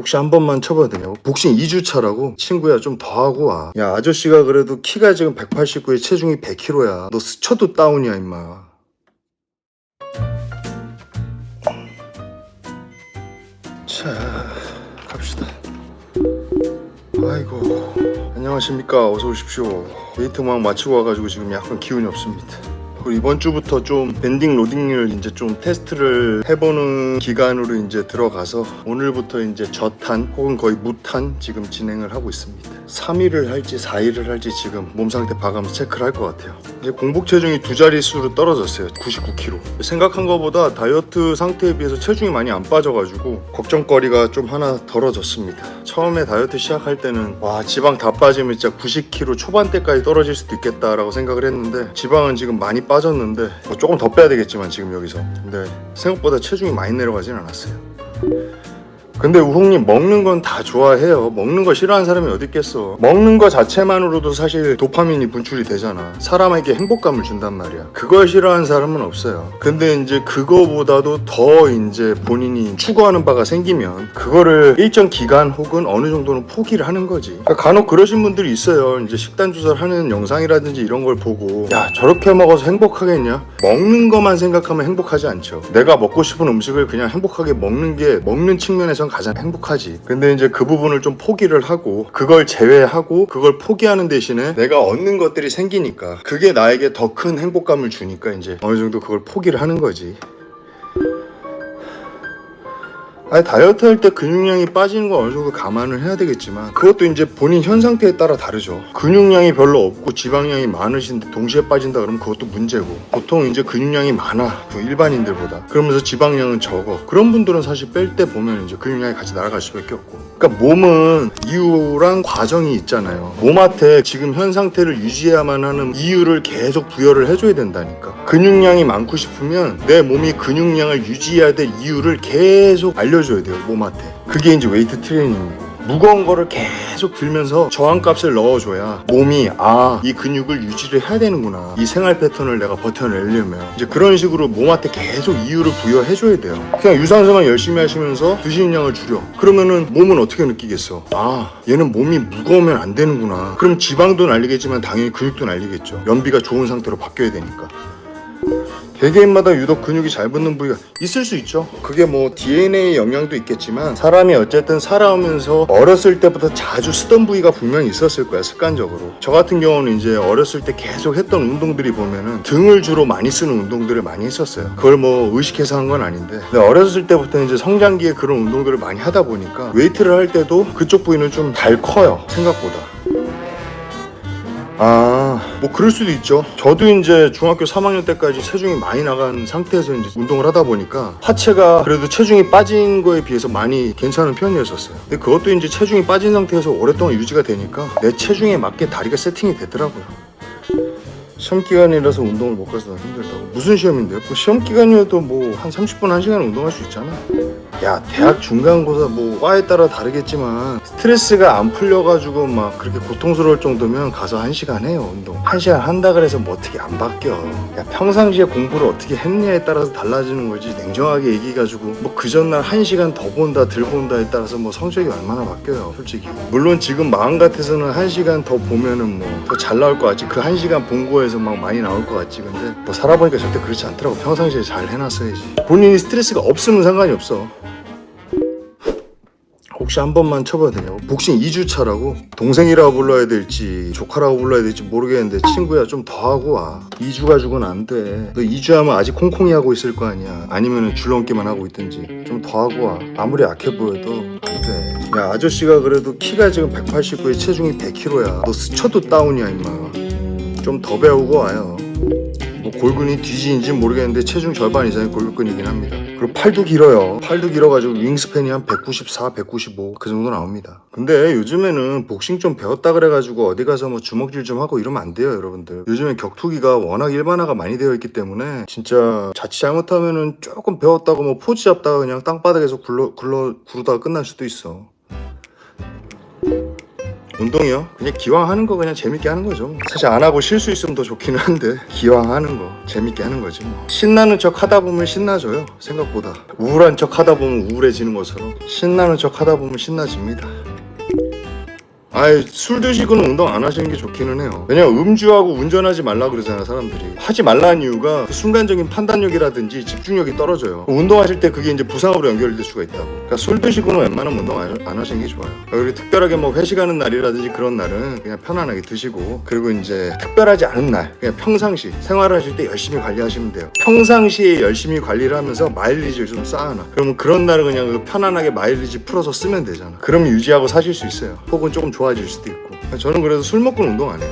혹시 한 번만 쳐봐도 되냐고? 복싱 2주차라고? 친구야 좀 더 하고 와야 아저씨가 그래도 키가 지금 189에 체중이 100kg야. 너 스쳐도 다운이야 임마. 자 갑시다. 아이고. 안녕하십니까. 어서 오십시오. 데이트 막 마치고 와가지고 지금 약간 기운이 없습니다 이번 주부터 좀 밴딩 로딩을 이제 좀 테스트를 해보는 기간으로 이제 들어가서 오늘부터 이제 저탄 혹은 거의 무탄 지금 진행을 하고 있습니다. 3일을 할지 4일을 할지 지금 몸 상태 봐가면서 체크를 할 것 같아요 이제 공복 체중이 두 자릿수로 떨어졌어요. 99kg 생각한 것보다 다이어트 상태에 비해서 체중이 많이 안 빠져가지고 걱정거리가 좀 하나 덜어졌습니다. 처음에 다이어트 시작할 때는 와 지방 다 빠지면 진짜 90kg 초반대까지 떨어질 수도 있겠다라고 생각을 했는데 지방은 지금 많이 빠졌는데 뭐 조금 더 빼야 되겠지만 지금 여기서. 근데 생각보다 체중이 많이 내려가진 않았어요 근데 우홍님 먹는 건 다 좋아해요. 먹는 거 싫어하는 사람이 어디 있겠어. 먹는 거 자체만으로도 사실 도파민이 분출이 되잖아. 사람에게 행복감을 준단 말이야. 그걸 싫어하는 사람은 없어요. 근데 이제 그거보다도 더 이제 본인이 추구하는 바가 생기면 그거를 일정 기간 혹은 어느 정도는 포기를 하는 거지. 그러니까 간혹 그러신 분들이 있어요. 이제 식단 조사를 하는 영상이라든지 이런 걸 보고 야 저렇게 먹어서 행복하겠냐? 먹는 것만 생각하면 행복하지 않죠. 내가 먹고 싶은 음식을 그냥 행복하게 먹는 게 먹는 측면에선 가장 행복하지. 근데 이제 그 부분을 좀 포기를 하고 그걸 제외하고 그걸 포기하는 대신에 내가 얻는 것들이 생기니까 그게 나에게 더 큰 행복감을 주니까 이제 어느 정도 그걸 포기를 하는 거지. 아니 다이어트 할 때 근육량이 빠지는 거 어느 정도 감안을 해야 되겠지만 그것도 이제 본인 현 상태에 따라 다르죠. 근육량이 별로 없고 지방량이 많으신데 동시에 빠진다 그러면 그것도 문제고 보통 이제 근육량이 많아 그 일반인들보다. 그러면서 지방량은 적어. 그런 분들은 사실 뺄 때 보면 이제 근육량이 같이 날아갈 수밖에 없고. 그러니까 몸은 이유랑 과정이 있잖아요. 몸한테 지금 현 상태를 유지해야만 하는 이유를 계속 부여를 해줘야 된다니까. 근육량이 많고 싶으면 내 몸이 근육량을 유지해야 될 이유를 계속 알려 줘야 돼요 몸한테 그게 이제 웨이트 트레이닝이고 무거운 거를 계속 들면서 저항값을 넣어줘야 몸이 아 이 근육을 유지를 해야 되는구나. 이 생활 패턴을 내가 버텨내려면. 이제 그런 식으로 몸한테 계속 이유를 부여해줘야 돼요. 그냥 유산소만 열심히 하시면서 드시는 양을 줄여. 그러면은 몸은 어떻게 느끼겠어? 아 얘는 몸이 무거우면 안 되는구나. 그럼 지방도 날리겠지만 당연히 근육도 날리겠죠. 연비가 좋은 상태로 바뀌어야 되니까 개개인마다 유독 근육이 잘 붙는 부위가 있을 수 있죠. 그게 뭐 DNA 영향도 있겠지만 사람이 어쨌든 살아오면서 어렸을 때부터 자주 쓰던 부위가 분명히 있었을 거야 습관적으로. 저 같은 경우는 이제 어렸을 때 계속 했던 운동들이 보면은 등을 주로 많이 쓰는 운동들을 많이 했었어요. 그걸 뭐 의식해서 한 건 아닌데 어렸을 때부터 이제 성장기에 그런 운동들을 많이 하다 보니까 웨이트를 할 때도 그쪽 부위는 좀 잘 커요 생각보다. 아, 뭐 그럴 수도 있죠. 저도 이제 중학교 3학년 때까지 체중이 많이 나간 상태에서 이제 운동을 하다 보니까 하체가 그래도 체중이 빠진 거에 비해서 많이 괜찮은 편이었었어요. 근데 그것도 이제 체중이 빠진 상태에서 오랫동안 유지가 되니까 내 체중에 맞게 다리가 세팅이 되더라고요. 시험 기간이라서 운동을 못 가서 힘들다고. 무슨 시험인데요? 뭐 시험 기간이어도 뭐 한 30분, 1시간 운동할 수 있잖아. 야, 대학 중간고사 뭐 과에 따라 다르겠지만 스트레스가 안 풀려가지고 막 그렇게 고통스러울 정도면 가서 1시간 해요, 운동. 1시간 한다 그래서 뭐 어떻게 안 바뀌어. 야, 평상시에 공부를 어떻게 했냐에 따라서 달라지는 거지. 냉정하게 얘기해가지고 뭐 그 전날 1시간 더 본다, 덜 본다에 따라서 뭐 성적이 얼마나 바뀌어요, 솔직히. 물론 지금 마음 같아서는 1시간 더 보면은 뭐 더 잘 나올 것 같지. 그 1시간 본 거에서 막 많이 나올 것 같지. 근데 뭐 살아보니까 절대 그렇지 않더라고. 평상시에 잘 해놨어야지. 본인이 스트레스가 없으면 상관이 없어. 혹시 한 번만 쳐봐도 되냐고. 복싱 2주차라고? 동생이라고 불러야 될지 조카라고 불러야 될지 모르겠는데 친구야 좀 더 하고 와. 2주 가지고는 안돼너 2주 하면 아직 콩콩이 하고 있을 거 아니야. 아니면 줄넘기만 하고 있든지. 좀 더 하고 와. 아무리 약해 보여도 안돼 야 아저씨가 그래도 키가 지금 189에 체중이 100kg야. 너 스쳐도 다운이야 임마. 좀 더 배우고 와요. 뭐 골근이 뒤지인지 모르겠는데 체중 절반 이상이 골근이긴 합니다. 그리고 팔도 길어요. 팔도 길어가지고 윙스팬이 한 194, 195 그 정도 나옵니다. 근데 요즘에는 복싱 좀 배웠다 그래가지고 어디 가서 뭐 주먹질 좀 하고 이러면 안 돼요, 여러분들. 요즘에 격투기가 워낙 일반화가 많이 되어 있기 때문에 진짜 자칫 잘못하면은 조금 배웠다고 뭐 포즈 잡다가 그냥 땅바닥에서 굴러 굴러 구르다가 끝날 수도 있어. 운동이요? 그냥 기왕 하는 거 그냥 재밌게 하는 거죠. 사실 안 하고 쉴 수 있으면 더 좋기는 한데 기왕 하는 거 재밌게 하는 거지 뭐. 신나는 척 하다 보면 신나져요. 생각보다 우울한 척 하다 보면 우울해지는 것처럼 신나는 척 하다 보면 신나집니다. 아이 술 드시고는 운동 안 하시는 게 좋기는 해요. 왜냐면 음주하고 운전하지 말라 그러잖아 사람들이. 하지 말라는 이유가 그 순간적인 판단력이라든지 집중력이 떨어져요. 운동하실 때 그게 이제 부상으로 연결될 수가 있다고. 그러니까 술 드시고는 웬만하면 운동 안, 안 하시는 게 좋아요. 그리고 특별하게 뭐 회식하는 날이라든지 그런 날은 그냥 편안하게 드시고 그리고 이제 특별하지 않은 날 그냥 평상시 생활하실 때 열심히 관리하시면 돼요. 평상시에 열심히 관리를 하면서 마일리지를 좀 쌓아놔. 그러면 그런 날은 그냥 그 편안하게 마일리지 풀어서 쓰면 되잖아. 그러면 유지하고 사실 수 있어요. 혹은 조금 좋아질 수도 있고. 저는 그래서 술 먹고는 운동 안 해요.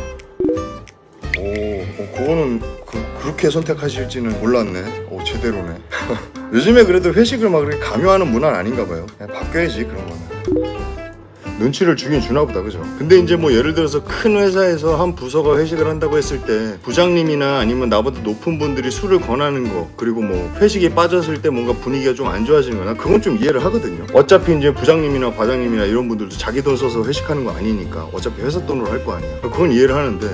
오, 어, 그거는 그, 그렇게 선택하실지는 몰랐네. 오 제대로네. 요즘에 그래도 회식을 막 그렇게 강요하는 문화는 아닌가 봐요. 그냥 바뀌어야지 그런 거는 눈치를 주긴 주나 보다 그죠 근데 이제 뭐 예를 들어서 큰 회사에서 한 부서가 회식을 한다고 했을 때 부장님이나 아니면 나보다 높은 분들이 술을 권하는 거 그리고 뭐 회식에 빠졌을 때 뭔가 분위기가 좀 안 좋아지는 거나 그건 좀 이해를 하거든요 어차피 이제 부장님이나 과장님이나 이런 분들도 자기 돈 써서 회식하는 거 아니니까 어차피 회사 돈으로 할 거 아니에요 그건 이해를 하는데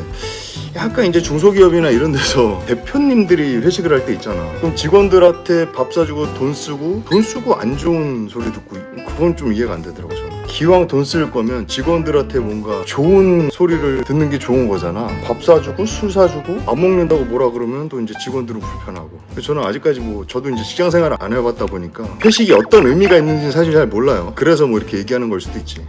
약간 이제 중소기업이나 이런 데서 대표님들이 회식을 할 때 있잖아. 그럼 직원들한테 밥 사주고 돈 쓰고 돈 쓰고 안 좋은 소리 듣고 그건 좀 이해가 안 되더라고 저는. 기왕 돈 쓸 거면 직원들한테 뭔가 좋은 소리를 듣는 게 좋은 거잖아. 밥 사주고 술 사주고 안 먹는다고 뭐라 그러면 또 이제 직원들은 불편하고. 저는 아직까지 뭐 저도 이제 직장 생활을 안 해봤다 보니까 회식이 어떤 의미가 있는지 사실 잘 몰라요. 그래서 뭐 이렇게 얘기하는 걸 수도 있지.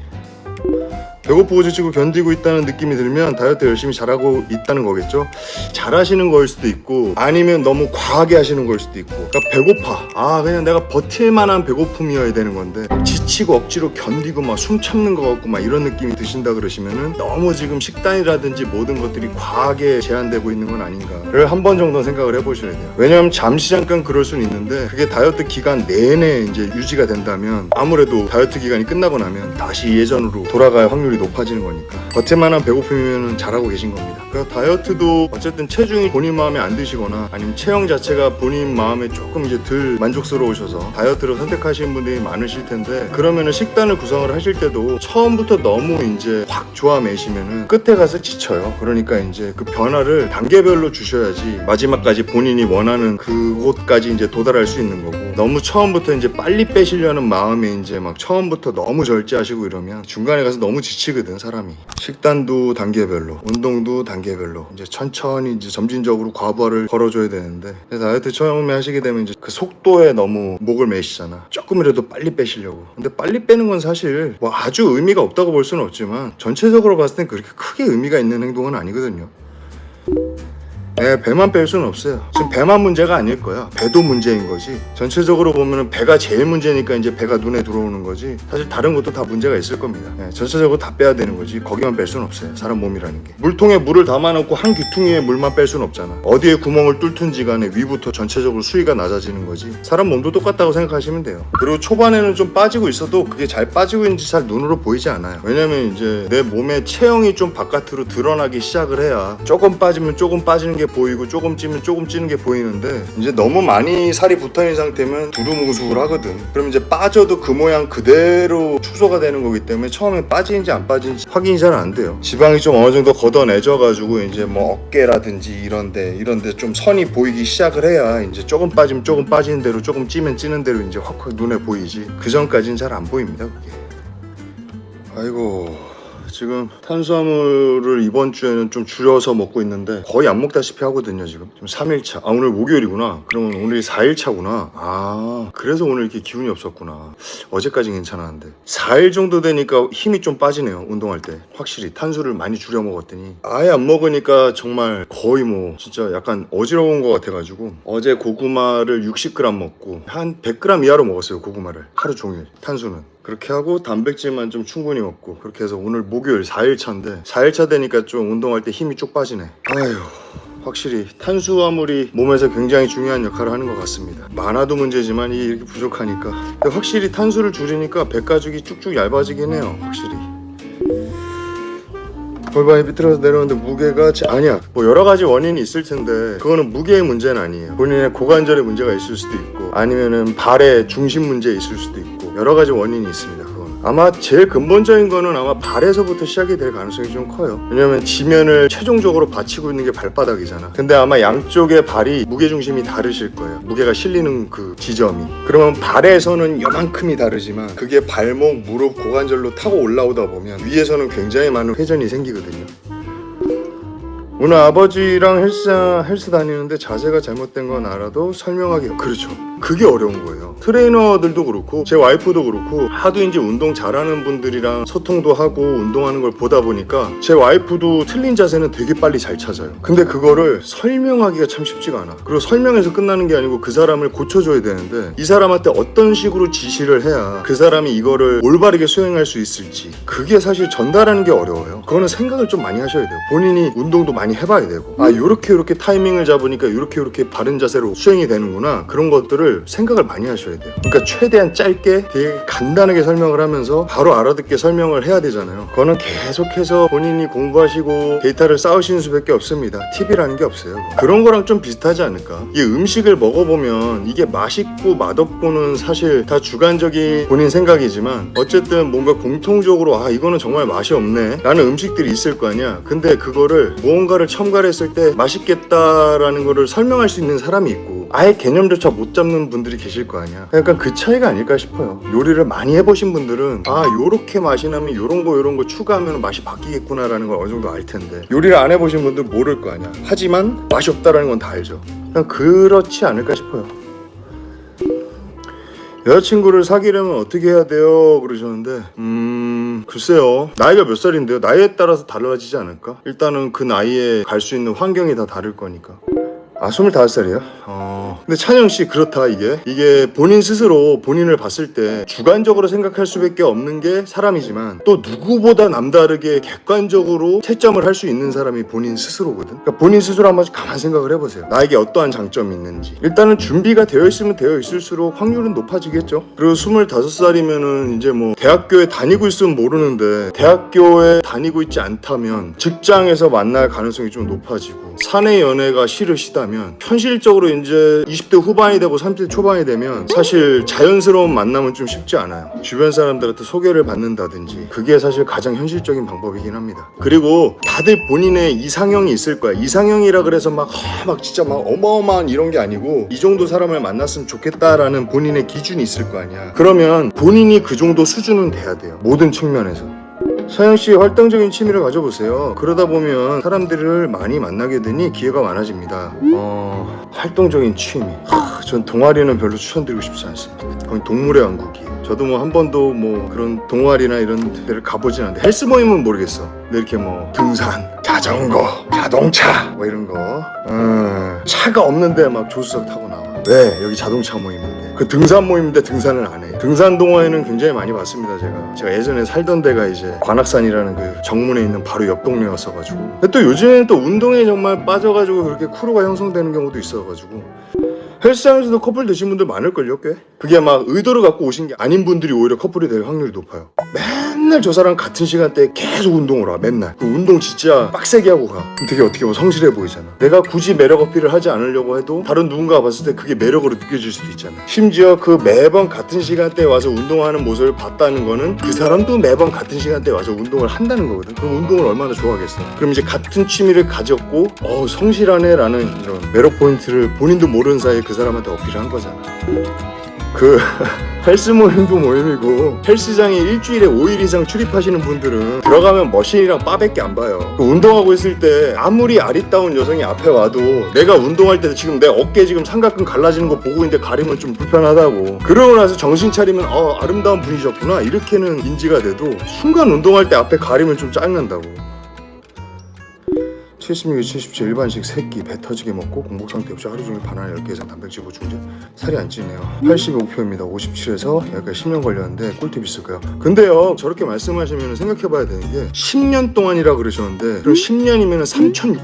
배고프고 지치고 견디고 있다는 느낌이 들면 다이어트 열심히 잘하고 있다는 거겠죠? 잘하시는 거일 수도 있고 아니면 너무 과하게 하시는 거일 수도 있고. 그러니까 배고파. 아 그냥 내가 버틸 만한 배고픔이어야 되는 건데 지치고 억지로 견디고 막 숨 참는 것 같고 막 이런 느낌이 드신다 그러시면은 너무 지금 식단이라든지 모든 것들이 과하게 제한되고 있는 건 아닌가를 한 번 정도 생각을 해보셔야 돼요. 왜냐하면 잠시 잠깐 그럴 수는 있는데 그게 다이어트 기간 내내 이제 유지가 된다면 아무래도 다이어트 기간이 끝나고 나면 다시 예전으로 돌아갈 확률이 높아지는 거니까. 버틸만한 배고픔이면 잘하고 계신 겁니다. 그러니까 다이어트도 어쨌든 체중이 본인 마음에 안 드시거나 아니면 체형 자체가 본인 마음에 조금 이제 덜 만족스러우셔서 다이어트를 선택하시는 분들이 많으실 텐데 그러면은 식단을 구성을 하실 때도 처음부터 너무 이제 확 좋아 매시면은 끝에 가서 지쳐요. 그러니까 이제 그 변화를 단계별로 주셔야지 마지막까지 본인이 원하는 그곳까지 이제 도달할 수 있는 거고 너무 처음부터 이제 빨리 빼시려는 마음에 이제 막 처음부터 너무 절제하시고 이러면 중간에 가서 너무 지치거든 사람이. 식단도 단계별로 운동도 단계별로. 이제 천천히 이제 점진적으로 과부하를 걸어줘야 되는데 다이어트 처음에 하시게 되면 이제 그 속도에 너무 목을 매시잖아. 조금이라도 빨리 빼시려고. 근데 빨리 빼는 건 사실 뭐 아주 의미가 없다고 볼 수는 없지만 전체적으로 봤을 땐 그렇게 크게 의미가 있는 행동은 아니거든요 네, 배만 뺄 수는 없어요. 지금 배만 문제가 아닐 거야. 배도 문제인 거지. 전체적으로 보면은 배가 제일 문제니까 이제 배가 눈에 들어오는 거지. 사실 다른 것도 다 문제가 있을 겁니다. 네, 전체적으로 다 빼야 되는 거지. 거기만 뺄 수는 없어요. 사람 몸이라는 게. 물통에 물을 담아놓고 한 귀퉁이에 물만 뺄 수는 없잖아. 어디에 구멍을 뚫든지 간에 위부터 전체적으로 수위가 낮아지는 거지. 사람 몸도 똑같다고 생각하시면 돼요. 그리고 초반에는 좀 빠지고 있어도 그게 잘 빠지고 있는지 잘 눈으로 보이지 않아요. 왜냐면 이제 내 몸의 체형이 좀 바깥으로 드러나기 시작을 해야 조금 빠지면 조금 빠지는 게 보이고 조금 찌면 조금 찌는 게 보이는데 이제 너무 많이 살이 붙어 있는 상태면 두루뭉술하거든. 그럼 이제 빠져도 그 모양 그대로 축소가 되는 거기 때문에 처음에 빠지는지 안 빠지는지 확인이 잘 안 돼요. 지방이 좀 어느 정도 걷어내져 가지고 이제 뭐 어깨라든지 이런데 이런데 좀 선이 보이기 시작을 해야 이제 조금 빠지면 조금 빠지는 대로 조금 찌면 찌는 대로 이제 확확 눈에 보이지. 그 전까지는 잘 안 보입니다. 그게. 아이고 지금 탄수화물을 이번 주에는 좀 줄여서 먹고 있는데 거의 안 먹다시피 하거든요 지금. 지금 3일차. 아 오늘 목요일이구나. 그러면 오늘이 4일차구나. 아 그래서 오늘 이렇게 기운이 없었구나. 어제까지 괜찮았는데. 4일 정도 되니까 힘이 좀 빠지네요 운동할 때. 확실히 탄수를 많이 줄여 먹었더니. 아예 안 먹으니까 정말 거의 뭐 진짜 약간 어지러운 것 같아가지고. 어제 고구마를 60g 먹고 한 100g 이하로 먹었어요 고구마를. 하루 종일. 탄수는 그렇게 하고 단백질만 좀 충분히 먹고 그렇게 해서 오늘 목요일 4일차인데 4일차 되니까 좀 운동할 때 힘이 쭉 빠지네. 아휴 확실히 탄수화물이 몸에서 굉장히 중요한 역할을 하는 것 같습니다. 많아도 문제지만 이게 이렇게 부족하니까. 확실히 탄수를 줄이니까 배가죽이 쭉쭉 얇아지긴 해요 확실히 골반이 삐뚤어서 내려오는데 무게가 제- 아니야. 뭐 여러 가지 원인이 있을 텐데 그거는 무게의 문제는 아니에요. 본인의 고관절에 문제가 있을 수도 있고 아니면은 발의 중심 문제 있을 수도 있고 여러 가지 원인이 있습니다 아마 제일 근본적인 거는 아마 발에서부터 시작이 될 가능성이 좀 커요. 왜냐면 지면을 최종적으로 받치고 있는 게 발바닥이잖아. 근데 아마 양쪽의 발이 무게 중심이 다르실 거예요. 무게가 실리는 그 지점이. 그러면 발에서는 요만큼이 다르지만 그게 발목, 무릎, 고관절로 타고 올라오다 보면 위에서는 굉장히 많은 회전이 생기거든요. 오늘 아버지랑 헬스 헬스 다니는데 자세가 잘못된 건 알아도 설명하기 그렇죠. 그게 어려운 거예요. 트레이너들도 그렇고 제 와이프도 그렇고 하도 이제 운동 잘하는 분들이랑 소통도 하고 운동하는 걸 보다 보니까 제 와이프도 틀린 자세는 되게 빨리 잘 찾아요. 근데 그거를 설명하기가 참 쉽지가 않아. 그리고 설명해서 끝나는 게 아니고 그 사람을 고쳐줘야 되는데 이 사람한테 어떤 식으로 지시를 해야 그 사람이 이거를 올바르게 수행할 수 있을지 그게 사실 전달하는 게 어려워요. 그거는 생각을 좀 많이 하셔야 돼요. 본인이 운동도 많이 해봐야 되고 아 요렇게 요렇게 타이밍을 잡으니까 요렇게 요렇게 바른 자세로 수행이 되는구나 그런 것들을 생각을 많이 하셔야 돼요. 그러니까 최대한 짧게 되게 간단하게 설명을 하면서 바로 알아듣게 설명을 해야 되잖아요. 그거는 계속해서 본인이 공부하시고 데이터를 쌓으시는 수밖에 없습니다. 팁이라는 게 없어요. 그런 거랑 좀 비슷하지 않을까? 이 음식을 먹어보면 이게 맛있고 맛없고는 사실 다 주관적인 본인 생각이지만 어쨌든 뭔가 공통적으로 아 이거는 정말 맛이 없네 라는 음식들이 있을 거 아니야. 근데 그거를 무언가 를 첨가를 했을 때 맛있겠다라는 거를 설명할 수 있는 사람이 있고 아예 개념조차 못 잡는 분들이 계실 거 아니야. 약간 그 차이가 아닐까 싶어요. 요리를 많이 해보신 분들은 아 요렇게 맛이 나면 요런 거 요런 거 추가하면 맛이 바뀌겠구나라는 걸 어느 정도 알 텐데 요리를 안 해보신 분들 모를 거 아니야. 하지만 맛이 없다라는 건 다 알죠. 그냥 그렇지 않을까 싶어요. 여자친구를 사귀려면 어떻게 해야 돼요? 그러셨는데 음 글쎄요 나이가 몇 살인데요 나이에 따라서 달라지지 않을까? 일단은 그 나이에 갈 수 있는 환경이 다 다를 거니까 아 25살이요? 어. 근데 찬영 씨 그렇다 이게. 이게 본인 스스로 본인을 봤을 때 주관적으로 생각할 수밖에 없는 게 사람이지만 또 누구보다 남다르게 객관적으로 채점을 할 수 있는 사람이 본인 스스로거든. 그러니까 본인 스스로 한번 가만 생각을 해보세요. 나에게 어떠한 장점이 있는지. 일단은 준비가 되어 있으면 되어 있을수록 확률은 높아지겠죠. 그리고 25살이면은 이제 뭐 대학교에 다니고 있으면 모르는데 대학교에 다니고 있지 않다면 직장에서 만날 가능성이 좀 높아지고 사내 연애가 싫으시다 면 현실적으로 이제 20대 후반이 되고 30대 초반이 되면 사실 자연스러운 만남은 좀 쉽지 않아요. 주변 사람들한테 소개를 받는다든지 그게 사실 가장 현실적인 방법이긴 합니다. 그리고 다들 본인의 이상형이 있을 거야. 이상형이라 그래서 막, 아, 막 진짜 막 어마어마한 이런 게 아니고 이 정도 사람을 만났으면 좋겠다라는 본인의 기준이 있을 거 아니야. 그러면 본인이 그 정도 수준은 돼야 돼요. 모든 측면에서. 서영 씨 활동적인 취미를 가져보세요. 그러다 보면 사람들을 많이 만나게 되니 기회가 많아집니다. 어, 활동적인 취미. 하, 전 동아리는 별로 추천드리고 싶지 않습니다. 거의 동물의 왕국이에요. 저도 뭐 한 번도 뭐 그런 동아리나 이런 데를 가보진 않는데 헬스 모임은 모르겠어. 근데 이렇게 뭐 등산, 자전거, 자동차 뭐 이런 거. 음, 차가 없는데 막 조수석 타고 나와. 왜? 여기 자동차 모임인데. 그 등산 모임인데 등산을 안 해. 등산 동호회는 굉장히 많이 봤습니다, 제가. 제가 예전에 살던 데가 이제 관악산이라는 그 정문에 있는 바로 옆 동네였어가지고. 근데 또 요즘에는 또 운동에 정말 빠져가지고 그렇게 크루가 형성되는 경우도 있어가지고. 헬스장에서도 커플 되신 분들 많을걸요, 꽤? 그게 막 의도를 갖고 오신 게 아닌 분들이 오히려 커플이 될 확률이 높아요. 맨 날 저 사람 같은 시간대에 계속 운동을 와, 맨날. 그 운동 진짜 빡세게 하고 가. 되게 어떻게 보면 성실해 보이잖아. 내가 굳이 매력 어필을 하지 않으려고 해도 다른 누군가가 봤을 때 그게 매력으로 느껴질 수도 있잖아. 심지어 그 매번 같은 시간대에 와서 운동하는 모습을 봤다는 거는 그 사람도 매번 같은 시간대에 와서 운동을 한다는 거거든. 그럼 운동을 얼마나 좋아하겠어. 그럼 이제 같은 취미를 가졌고, 어, 성실하네 라는 이런 매력 포인트를 본인도 모르는 사이에 그 사람한테 어필한 거잖아. 그 헬스 모임도 모임이고 헬스장에 일주일에 5일 이상 출입하시는 분들은 들어가면 머신이랑 바밖에 안 봐요. 그 운동하고 있을 때 아무리 아리따운 여성이 앞에 와도 내가 운동할 때 지금 내 어깨 지금 삼각근 갈라지는 거 보고 있는데 가리면 좀 불편하다고. 그러고 나서 정신 차리면 어 아름다운 분이셨구나. 이렇게는 인지가 돼도 순간 운동할 때 앞에 가리면 좀 짜증난다고 76, 77 일반식 세끼 배 터지게 먹고 공복 상태 없이 하루 종일 바나나 10개 이상 단백질 보충제 살이 안 찌네요. 85표입니다. 57에서 여기까지 10년 걸렸는데 꿀팁 있을까요? 근데요 저렇게 말씀하시면 생각해봐야 되는 게 10년 동안이라 그러셨는데 그럼 10년이면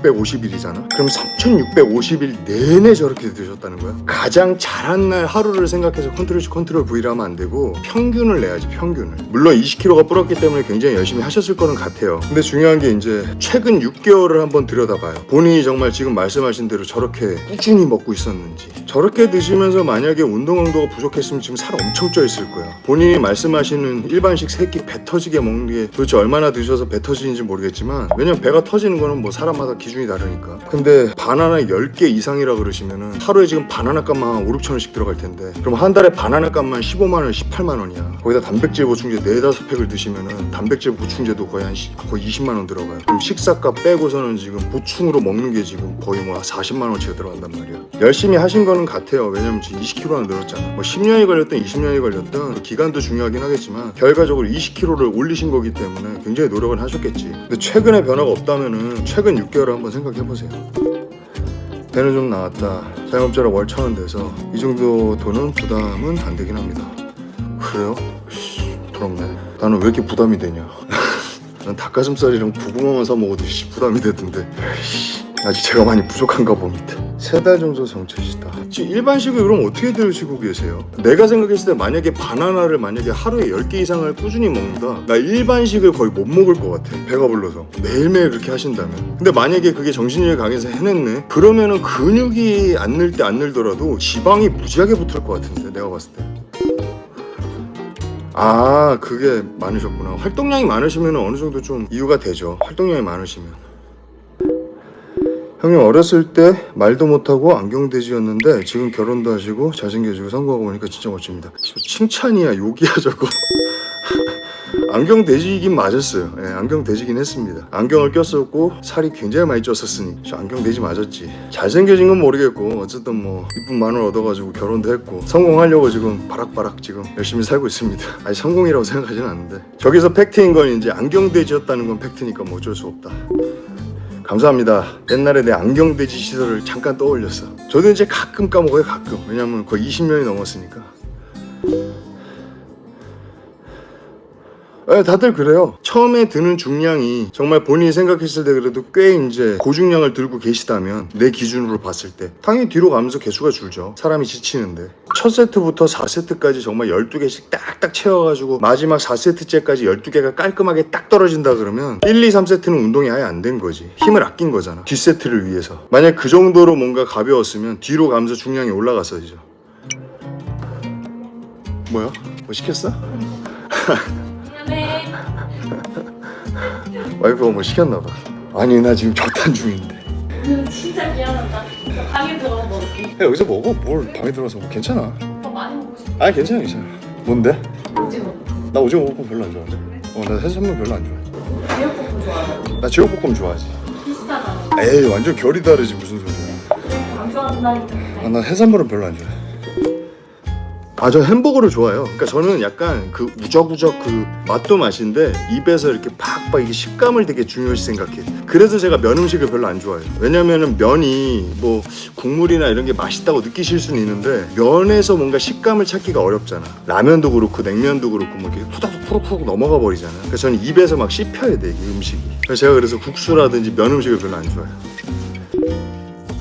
3650일이잖아? 그럼 3650일 내내 저렇게 드셨다는 거야? 가장 잘한 날 하루를 생각해서 컨트롤 C 컨트롤 V를 하면 안 되고 평균을 내야지 평균을. 물론 20kg가 불었기 때문에 굉장히 열심히 하셨을 거는 같아요. 근데 중요한 게 이제 최근 6개월을 한번 들여다봐요. 본인이 정말 지금 말씀하신 대로 저렇게 꾸준히 먹고 있었는지 저렇게 드시면서 만약에 운동 강도가 부족했으면 지금 살 엄청 쪄 있을 거야. 본인이 말씀하시는 일반식 세끼 배 터지게 먹는 게 도대체 얼마나 드셔서 배 터지는지 모르겠지만 왜냐면 배가 터지는 거는 뭐 사람마다 기준이 다르니까. 근데 바나나 10개 이상이라 그러시면은 하루에 지금 바나나 값만 한 5, 6천 원씩 들어갈 텐데 그럼 한 달에 바나나 값만 15만 원, 18만 원이야. 거기다 단백질 보충제 4, 5팩을 드시면은 단백질 보충제도 거의 한 시- 거의 20만 원 들어가요. 그럼 식사값 빼고서는 지금 보충으로 먹는 게 지금 거의 뭐 40만 원치가 들어간단 말이야. 열심히 하신 거는 같아요. 왜냐면 지금 20kg나 늘었잖아. 뭐 10년이 걸렸든 20년이 걸렸든 기간도 중요하긴 하겠지만 결과적으로 20kg를 올리신 거기 때문에 굉장히 노력은 하셨겠지. 근데 최근에 변화가 없다면은 최근 6개월을 한번 생각해 보세요. 배는 좀 나왔다. 자영업자로 월 천 원 돼서 이 정도 돈은 부담은 안 되긴 합니다. 그래요? 씨, 부럽네. 나는 왜 이렇게 부담이 되냐? 난 닭가슴살이랑 고구마만 사 먹어도 씨, 부담이 되던데. 씨, 아직 제가 많이 부족한가 봅니다. 세 달 정도 정체시다. 지금 일반식을 그럼 어떻게 드시고 계세요? 내가 생각했을 때 만약에 바나나를 만약에 하루에 10개 이상을 꾸준히 먹는다. 나 일반식을 거의 못 먹을 것 같아. 배가 불러서. 매일매일 그렇게 하신다면. 근데 만약에 그게 정신력이 강해서 해냈네? 그러면은 근육이 안 늘 때 안 늘더라도 지방이 무지하게 붙을 것 같은데 내가 봤을 때. 아 그게 많으셨구나. 활동량이 많으시면 어느 정도 좀 이유가 되죠. 활동량이 많으시면. 형님 어렸을 때 말도 못하고 안경돼지였는데 지금 결혼도 하시고 잘생겨지고 성공하고 보니까 진짜 멋집니다. 칭찬이야 욕이야 저거 안경 돼지이긴 맞았어요 예, 안경 돼지긴 했습니다 안경을 꼈었고 살이 굉장히 많이 쪘었으니 저 안경 돼지 맞았지 잘생겨진 건 모르겠고 어쨌든 뭐 이쁜 마늘 얻어가지고 결혼도 했고 성공하려고 지금 바락바락 지금 열심히 살고 있습니다 아니 성공이라고 생각하지는 않는데 저기서 팩트인 건 이제 안경 돼지였다는 건 팩트니까 뭐 어쩔 수 없다 감사합니다. 옛날에 내 안경돼지 시절을 잠깐 떠올렸어. 저도 이제 가끔 까먹어요, 가끔. 왜냐면 거의 20년이 넘었으니까. 예, 다들 그래요. 처음에 드는 중량이 정말 본인이 생각했을 때 그래도 꽤 이제 고중량을 들고 계시다면 내 기준으로 봤을 때 당연히 뒤로 가면서 개수가 줄죠. 사람이 지치는데. 첫 세트부터 4세트까지 정말 12개씩 딱딱 채워가지고 마지막 4세트째까지 12개가 깔끔하게 딱 떨어진다 그러면 1, 2, 3세트는 운동이 아예 안 된 거지. 힘을 아낀 거잖아. 뒷세트를 위해서. 만약 그 정도로 뭔가 가벼웠으면 뒤로 가면서 중량이 올라갔어야죠. 뭐야? 뭐 시켰어? 와이프가 뭐 시켰나 봐. 아니 나 지금 저탄 중인데. 음, 진짜 미안하다. 나 방에 들어가서 먹을게. 야 여기서 먹어. 뭘 방에 들어가서 먹어. 괜찮아. 더 많이 먹고 싶어. 아니 괜찮아 괜찮아. 뭔데? 오징어. 나 오징어 볶음 별로 안 좋아하는데. 어나 해산물 별로 안 좋아해. 제육볶음 좋아하잖아. 나 제육볶음 좋아하지. 비슷하잖아. 에이 완전 결이 다르지 무슨 소리야. 안 좋아한다니까. 아, 나 해산물은 별로 안 좋아해. 아, 저 햄버거를 좋아해요. 그러니까 저는 약간 그 우적우적 그 맛도 맛인데 입에서 이렇게 팍팍 이게 식감을 되게 중요시 생각해. 그래서 제가 면 음식을 별로 안 좋아해요. 왜냐면은 면이 뭐 국물이나 이런 게 맛있다고 느끼실 수는 있는데 면에서 뭔가 식감을 찾기가 어렵잖아. 라면도 그렇고 냉면도 그렇고 뭐 이렇게 후다닥 푸르푸르 넘어가 버리잖아. 그래서 저는 입에서 막 씹혀야 돼, 이게 음식이. 그래서 제가 그래서 국수라든지 면 음식을 별로 안 좋아해요.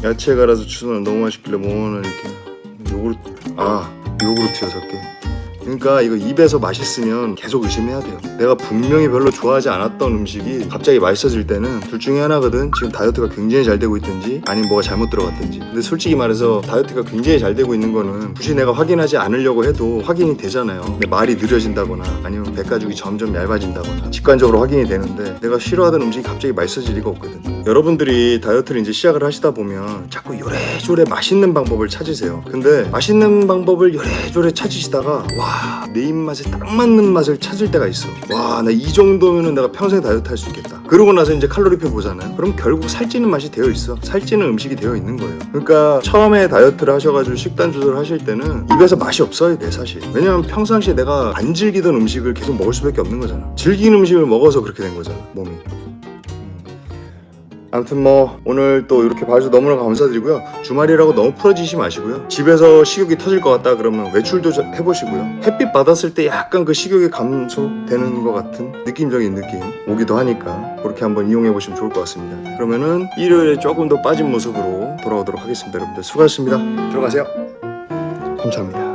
야채 갈아서 추서는 너무 맛있길래 뭐는 이렇게 요구르트 아 요구르트 여섯 개 그러니까 이거 입에서 맛있으면 계속 의심해야 돼요. 내가 분명히 별로 좋아하지 않았던 음식이 갑자기 맛있어질 때는 둘 중에 하나거든. 지금 다이어트가 굉장히 잘 되고 있든지 아니면 뭐가 잘못 들어갔든지. 근데 솔직히 말해서 다이어트가 굉장히 잘 되고 있는 거는 굳이 내가 확인하지 않으려고 해도 확인이 되잖아요. 근데 말이 느려진다거나 아니면 배가죽이 점점 얇아진다거나 직관적으로 확인이 되는데 내가 싫어하던 음식이 갑자기 맛있어질 리가 없거든. 여러분들이 다이어트를 이제 시작을 하시다 보면 자꾸 요래조래 맛있는 방법을 찾으세요. 근데 맛있는 방법을 요래조래 찾으시다가 와내 입맛에 딱 맞는 맛을 찾을 때가 있어. 와 나 이 정도면은 내가 평생 다이어트 할 수 있겠다. 그러고 나서 이제 칼로리표 보잖아요 그럼 결국 살찌는 맛이 되어 있어. 살찌는 음식이 되어 있는 거예요. 그러니까 처음에 다이어트를 하셔가지고 식단 조절 하실 때는 입에서 맛이 없어야 돼 사실. 왜냐면 평상시에 내가 안 즐기던 음식을 계속 먹을 수밖에 없는 거잖아. 즐기는 음식을 먹어서 그렇게 된 거잖아 몸이 아무튼 뭐 오늘 또 이렇게 봐주셔서 너무나 감사드리고요. 주말이라고 너무 풀어지시 마시고요. 집에서 식욕이 터질 것 같다 그러면 외출도 좀 해보시고요. 햇빛 받았을 때 약간 그 식욕이 감소되는 것 같은 느낌적인 느낌 오기도 하니까 그렇게 한번 이용해 보시면 좋을 것 같습니다. 그러면은 일요일에 조금 더 빠진 모습으로 돌아오도록 하겠습니다 여러분들. 수고하셨습니다. 들어가세요. 감사합니다